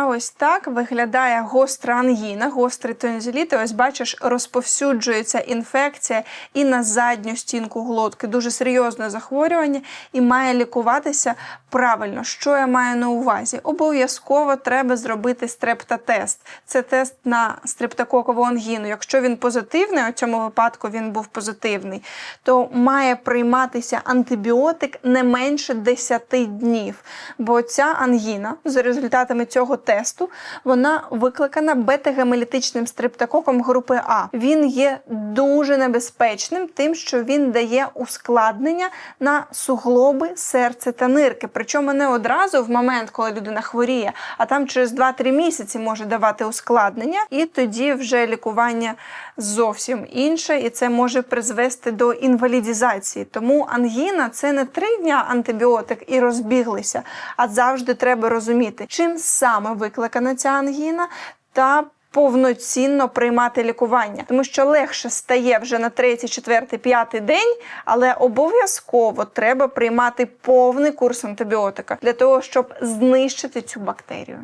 А ось так виглядає гостра ангіна, гострий тонзиліт. І Ось бачиш, розповсюджується інфекція і на задню стінку глотки. Дуже серйозне захворювання і має лікуватися правильно. Що я маю на увазі? Обов'язково треба зробити стрептотест. Це тест на стрептококову ангіну. Якщо він позитивний, у цьому випадку він був позитивний, то має прийматися антибіотик не менше 10 днів. Бо ця ангіна, за результатами цього тесту, вона викликана бета-гемолітичним стриптококом групи А. Він є дуже небезпечним, тим, що він дає ускладнення на суглоби, серце та нирки. Причому не одразу в момент, коли людина хворіє, а там через 2-3 місяці може давати ускладнення, і тоді вже лікування зовсім інше, і це може призвести до інвалідізації. Тому ангіна це не три дня антибіотик і розбіглися, а завжди треба розуміти, чим саме викликана ця ангіна та повноцінно приймати лікування, тому що легше стає вже на третій, четвертий, п'ятий день, але обов'язково треба приймати повний курс антибіотика для того, щоб знищити цю бактерію.